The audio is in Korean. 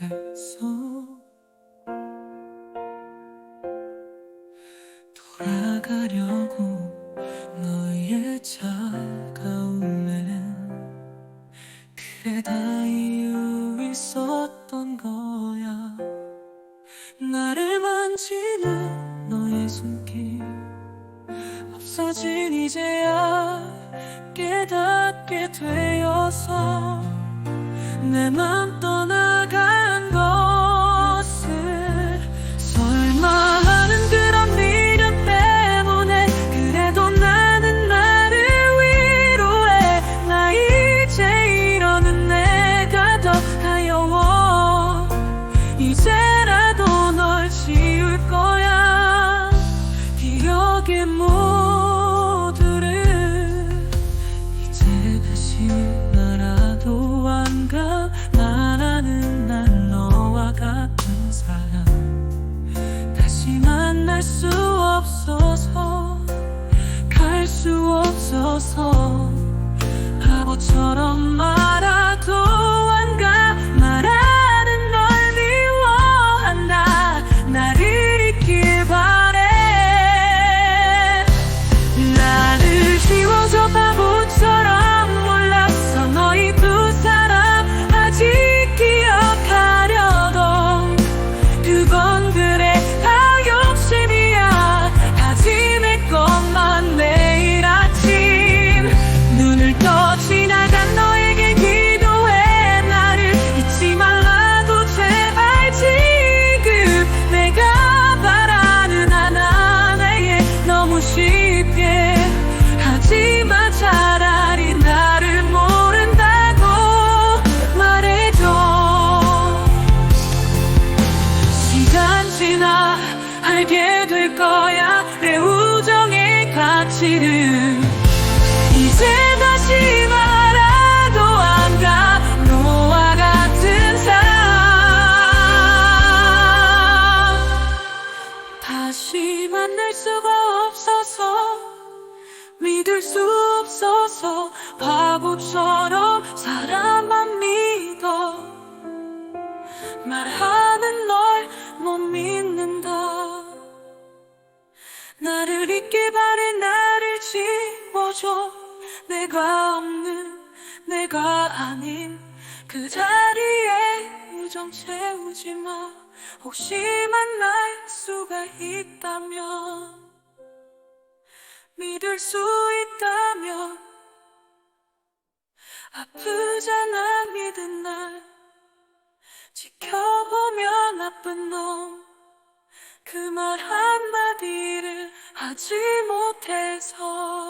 돼서 돌아가려고 너의 차가움에 그래 다 이유 있었던 거야. 나를 만지는 너의 손길 없어진 이제야 깨닫게 되어서 내 맘 떠나 만날 수 없어서 갈 수 없어서 알게 될 거야. 내 우정의 가치를 이제 다시 말아도 안가. 너와 같은 사람. 다시 만날 수가 없어서 믿을 수 없어서 바보처럼 바래 나를 지워줘. 내가 없는 내가 아닌 그 자리에 우정 채우지 마. 혹시 만날 수가 있다면 믿을 수 있다면 아프잖아 믿은 날. 지켜보면 나쁜 놈. 그말 한마디를 하지 못해서